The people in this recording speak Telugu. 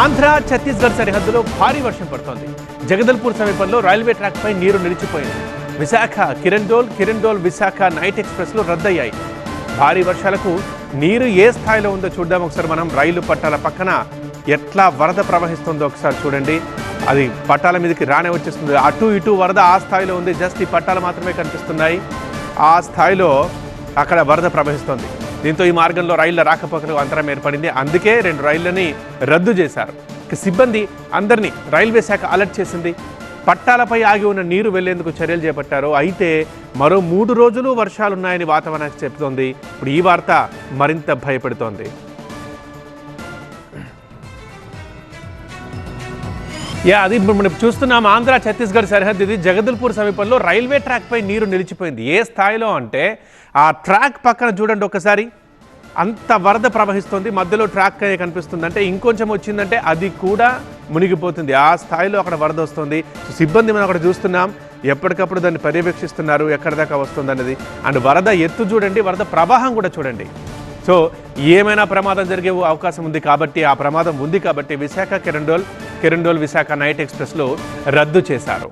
ఆంధ్ర ఛత్తీస్గఢ్ సరిహద్దులో భారీ వర్షం పడుతోంది. జగదల్పూర్ సమీపంలో రైల్వే ట్రాక్పై నీరు నిలిచిపోయింది. విశాఖ కిరణ్డోల్ కిరణ్డోల్ విశాఖ నైట్ ఎక్స్ప్రెస్లు రద్దయ్యాయి. భారీ వర్షాలకు నీరు ఏ స్థాయిలో ఉందో చూద్దాం ఒకసారి మనం. రైలు పట్టాల పక్కన ఎట్లా వరద ప్రవహిస్తుందో ఒకసారి చూడండి. అది పట్టాల మీదకి రానే వచ్చేస్తుంది. అటు ఇటు వరద ఆ స్థాయిలో ఉంది. జస్ట్ ఈ పట్టాలు మాత్రమే కనిపిస్తున్నాయి. ఆ స్థాయిలో అక్కడ వరద ప్రవహిస్తోంది. దీంతో ఈ మార్గంలో రైళ్ళ రాకపోకలకు అంతరం ఏర్పడింది. అందుకే రెండు రైళ్ళని రద్దు చేశారు. సిబ్బంది అందరినీ రైల్వే శాఖ అలర్ట్ చేసింది. పట్టాలపై ఆగి ఉన్న నీరు వెళ్ళేందుకు చర్యలు చేపట్టారు. అయితే మరో మూడు రోజులు వర్షాలున్నాయని వాతావరణం చెబుతోంది ఇప్పుడు ఈ వార్త మరింత భయపెడుతోంది. యా అది ఇప్పుడు మనం చూస్తున్నాం. ఆంధ్ర ఛత్తీస్గఢ్ సరిహద్దు ఇది జగదల్పూర్ సమీపంలో రైల్వే ట్రాక్ పై నీరు నిలిచిపోయింది. ఏ స్థాయిలో అంటే ఆ ట్రాక్ పక్కన చూడండి ఒకసారి. అంత వరద ప్రవహిస్తుంది మధ్యలో ట్రాక్ అనేది కనిపిస్తుంది. అంటే ఇంకొంచెం వచ్చిందంటే అది కూడా మునిగిపోతుంది. ఆ స్థాయిలో అక్కడ వరద వస్తుంది. సిబ్బంది మనం అక్కడ చూస్తున్నాం. ఎప్పటికప్పుడు దాన్ని పర్యవేక్షిస్తున్నారు ఎక్కడి దాకా వస్తుంది అనేది అండ్ వరద ఎత్తు చూడండి వరద ప్రవాహం కూడా చూడండి. సో ఏమైనా ప్రమాదం జరిగే అవకాశం ఉంది కాబట్టి ఆ ప్రమాదం ఉంది కాబట్టి విశాఖ కిరండోల్ కిరండోల్ విశాఖ నైట్ ఎక్స్ప్రెస్లో రద్దు చేశారు.